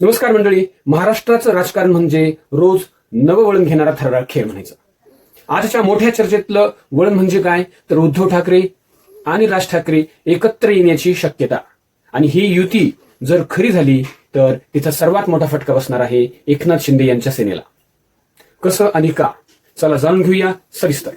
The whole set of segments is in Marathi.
नमस्कार मंडळी. महाराष्ट्राचं राजकारण म्हणजे रोज नवं वळण घेणारा थरार खेळ म्हणायचा. आजच्या मोठ्या चर्चेतलं वळण म्हणजे काय? तर उद्धव ठाकरे आणि राज ठाकरे एकत्र येण्याची शक्यता. आणि ही युती जर खरी झाली तर तिचा सर्वात मोठा फटका बसणार आहे एकनाथ शिंदे यांच्या सेनेला. कसं आणि का? चला जाणून घेऊया सविस्तर.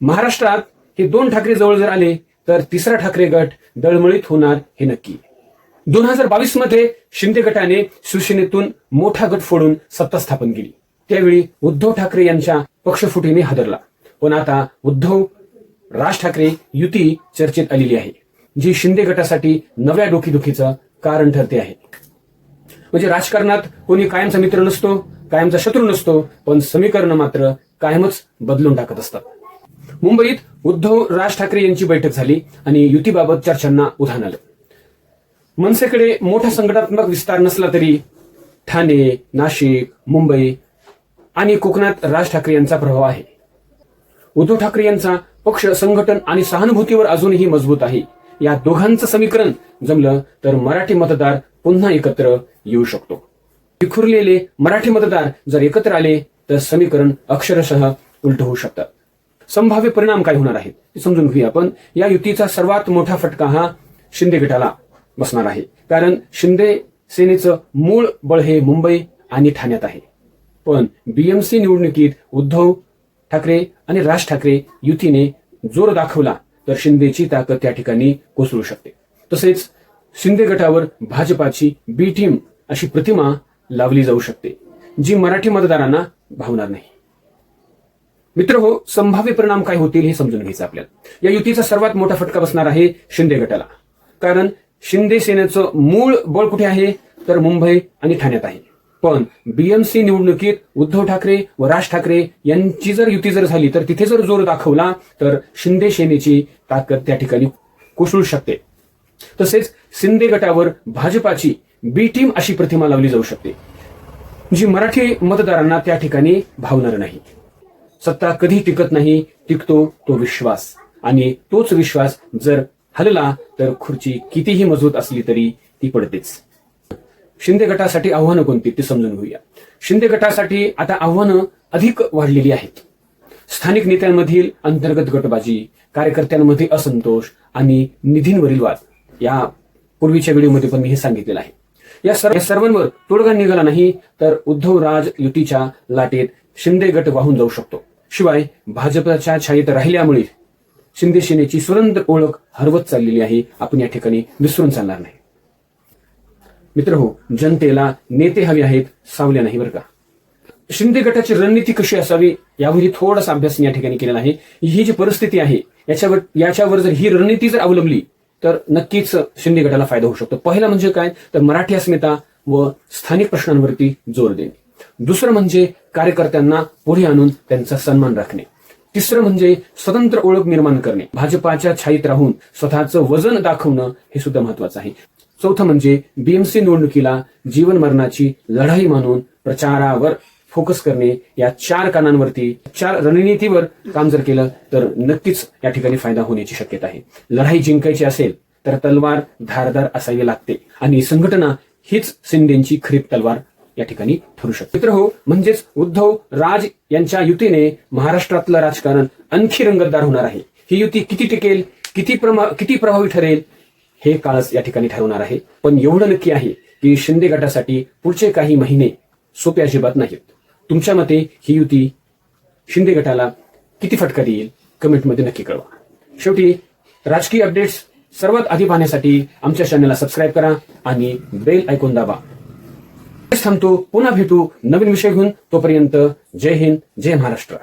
महाराष्ट्रात हे दोन ठाकरे जवळ जर आले तर तिसरा ठाकरे गट दळमळीत होणार हे नक्की. दोन हजार बावीसमध्ये शिंदे गटाने शिवसेनेतून मोठा गट फोडून सत्ता स्थापन केली. त्यावेळी उद्धव ठाकरे यांच्या पक्षफुटीने हादरला. पण आता उद्धव राज ठाकरे युती चर्चेत आलेली आहे जी शिंदे गटासाठी नव्या डोकीदुखीचं कारण ठरते आहे. म्हणजे राजकारणात कोणी कायमचा मित्र नसतो कायमचा शत्रू नसतो पण समीकरण मात्र कायमच बदलून टाकत असतात. मुंबईत उद्धव राज ठाकरे यांची बैठक झाली आणि युतीबाबत चर्चांना उधाण आलं. मनसेकडे मोठा संघटनात्मक विस्तार नसला तरी ठाणे नाशिक मुंबई आणि कोकणात राज ठाकरे यांचा प्रभाव आहे. उद्धव ठाकरे यांचा पक्ष संघटन आणि सहानुभूतीवर अजूनही मजबूत आहे. या दोघांचं समीकरण जमलं तर मराठी मतदार पुन्हा एकत्र येऊ शकतो. विखुरलेले मराठी मतदार जर एकत्र आले तर समीकरण अक्षरशः उलट होऊ शकतात संभाव्य परिणाम काय होणार आहेत ते समजून घेऊया आपण. या युतीचा सर्वात मोठा फटका हा शिंदे गटाला बसणार आहे. कारण शिंदे सेनेचं मूळ बळ हे मुंबई आणि ठाण्यात आहे. पण बीएमसी निवडणुकीत उद्धव ठाकरे आणि राज ठाकरे युतीने जोर दाखवला तर शिंदेची ताकद त्या ठिकाणी कोसळू शकते. तसेच शिंदे गटावर भाजपाची बी टीम अशी प्रतिमा लावली जाऊ शकते जी मराठी मतदारांना भावणार नाही. मित्र हो संभाव्य परिणाम काय होतील हे समजून घ्यायचं आपल्याला. या युतीचा सर्वात मोठा फटका बसणार आहे शिंदे गटाला. कारण शिंदे सेनेचं मूळ बळ कुठे आहे? तर मुंबई आणि ठाण्यात आहे. पण बीएमसी निवडणुकीत उद्धव ठाकरे व राज ठाकरे यांची जर युती जर झाली तर तिथे जर जोर दाखवला तर शिंदे सेनेची ताकद त्या ठिकाणी कोसळू शकते. तसेच शिंदे गटावर भाजपाची बी टीम अशी प्रतिमा लावली जाऊ शकते जी मराठी मतदारांना त्या ठिकाणी भावणार नाही. सत्ता कधी टिकत नाही टिकतो तो विश्वास. आणि तोच विश्वास जर हलला तर खुर्ची कितीही मजबूत असली तरी ती पडतेच. शिंदे गटासाठी आव्हानं कोणती ते समजून घेऊया. शिंदे गटासाठी आता आव्हानं अधिक वाढलेली आहेत. स्थानिक नेत्यांमधील अंतर्गत गटबाजी कार्यकर्त्यांमध्ये असंतोष आणि निधींवरील वाद. या पूर्वीच्या व्हिडिओमध्ये पण मी हे सांगितलेलं आहे. या सर्व सर्वांवर तोडगा निघाला नाही तर उद्धव राज युतीच्या लाटेत शिंदे गट वाहून जाऊ शकतो. शिवाय भाजपच्या छायेत राहिल्यामुळे शिंदे सेनेची स्वतंत्र ओळख हरवत चाललेली आहे. आपण या ठिकाणी विसरून चालणार नाही. मित्र हो जनतेला नेते हवे आहेत सावल्या नाही बरं का? शिंदे गटाची रणनीती कशी असावी यावरही थोडासा अभ्यास या ठिकाणी केलेला आहे. ही जी परिस्थिती आहे याच्यावर याच्यावर जर ही रणनीती जर अवलंबली तर नक्कीच शिंदे गटाला फायदा होऊ शकतो. पहिला म्हणजे काय? तर मराठी अस्मिता व स्थानिक प्रश्नांवरती जोर देणे. दुसरं म्हणजे कार्यकर्त्यांना पुढे आणून त्यांचा सन्मान राखणे. तिसरं म्हणजे स्वतंत्र ओळख निर्माण करणे. भाजपाच्या छाईत राहून स्वतःचं वजन दाखवणं हे सुद्धा महत्वाचं आहे. चौथं म्हणजे बीएमसी निवडणुकीला जीवन मरणाची लढाई मानून प्रचारावर फोकस करणे. या चार कानांवरती चार रणनीतीवर काम जर केलं तर नक्कीच या ठिकाणी फायदा होण्याची शक्यता आहे. लढाई जिंकायची असेल तर तलवार धारदार असावी लागते. आणि संघटना हीच शिंदेची खरीप तलवार या ठिकाणी ठरू शकतो. मित्र हो म्हणजेच उद्धव राज यांच्या युतीने महाराष्ट्रातलं राजकारण आणखी रंगतदार होणार आहे. ही युती किती टिकेल किती प्रमा किती प्रभावी ठरेल हे काळच या ठिकाणी ठरवणार आहे. पण एवढं नक्की आहे की शिंदे गटासाठी पुढचे काही महिने सोपे अजिबात नाहीत. तुमच्या मते ही युती शिंदे गटाला किती फटका देईल कमेंटमध्ये नक्की कळवा. शेवटी राजकीय अपडेट्स सर्वात आधी पाहण्यासाठी आमच्या चॅनलला सबस्क्राईब करा आणि बेल ऐकून दाबा. थांबतो पुन्हा भेटू नवीन विषय घेऊन. तोपर्यंत जय हिंद जय महाराष्ट्र.